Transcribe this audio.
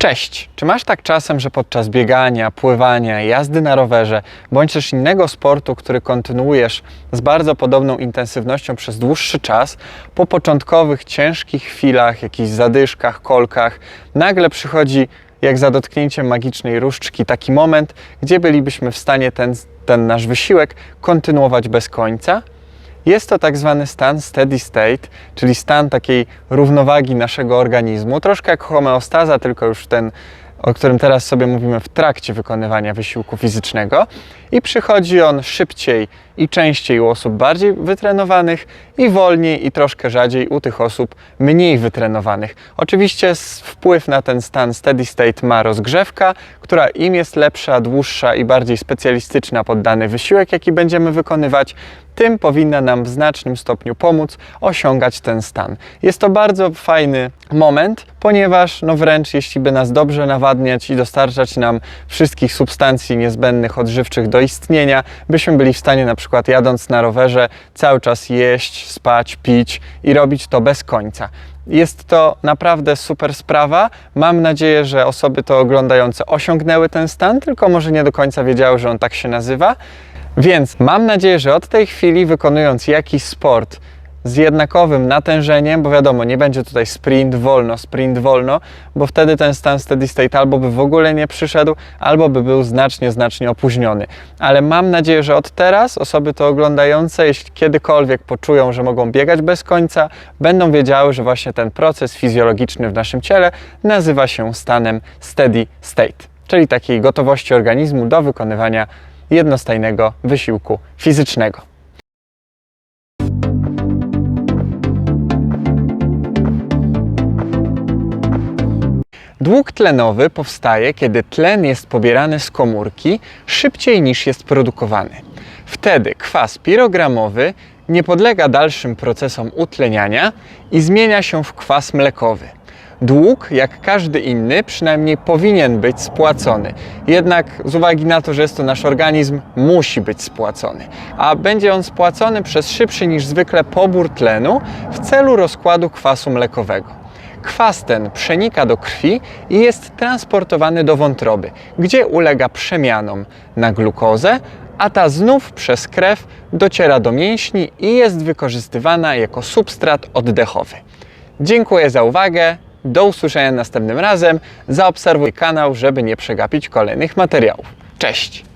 Cześć! Czy masz tak czasem, że podczas biegania, pływania, jazdy na rowerze, bądź też innego sportu, który kontynuujesz z bardzo podobną intensywnością przez dłuższy czas, po początkowych ciężkich chwilach, jakichś zadyszkach, kolkach, nagle przychodzi jak za dotknięciem magicznej różdżki taki moment, gdzie bylibyśmy w stanie ten, ten nasz wysiłek kontynuować bez końca? Jest to tak zwany stan steady state, czyli stan takiej równowagi naszego organizmu, troszkę jak homeostaza, tylko już ten, o którym teraz sobie mówimy w trakcie wykonywania wysiłku fizycznego. I przychodzi on szybciej i częściej u osób bardziej wytrenowanych i wolniej i troszkę rzadziej u tych osób mniej wytrenowanych. Oczywiście wpływ na ten stan steady state ma rozgrzewka, która im jest lepsza, dłuższa i bardziej specjalistyczna pod dany wysiłek, jaki będziemy wykonywać, tym powinna nam w znacznym stopniu pomóc osiągać ten stan. Jest to bardzo fajny moment, ponieważ no wręcz jeśli by nas dobrze nawadniać i dostarczać nam wszystkich substancji niezbędnych, odżywczych do istnienia, byśmy byli w stanie na przykład jadąc na rowerze cały czas jeść, spać, pić i robić to bez końca. Jest to naprawdę super sprawa. Mam nadzieję, że osoby to oglądające osiągnęły ten stan, tylko może nie do końca wiedziały, że on tak się nazywa. Więc mam nadzieję, że od tej chwili wykonując jakiś sport z jednakowym natężeniem, bo wiadomo, nie będzie tutaj sprint wolno, sprint wolno, bo wtedy ten stan steady state albo by w ogóle nie przyszedł, albo by był znacznie, znacznie opóźniony. Ale mam nadzieję, że od teraz osoby to oglądające, jeśli kiedykolwiek poczują, że mogą biegać bez końca, będą wiedziały, że właśnie ten proces fizjologiczny w naszym ciele nazywa się stanem steady state, czyli takiej gotowości organizmu do wykonywania jednostajnego wysiłku fizycznego. Dług tlenowy powstaje, kiedy tlen jest pobierany z komórki szybciej niż jest produkowany. Wtedy kwas pirogramowy nie podlega dalszym procesom utleniania i zmienia się w kwas mlekowy. Dług, jak każdy inny, przynajmniej powinien być spłacony. Jednak z uwagi na to, że jest to nasz organizm, musi być spłacony. A będzie on spłacony przez szybszy niż zwykle pobór tlenu w celu rozkładu kwasu mlekowego. Kwas ten przenika do krwi i jest transportowany do wątroby, gdzie ulega przemianom na glukozę, a ta znów przez krew dociera do mięśni i jest wykorzystywana jako substrat oddechowy. Dziękuję za uwagę. Do usłyszenia następnym razem. Zaobserwuj kanał, żeby nie przegapić kolejnych materiałów. Cześć!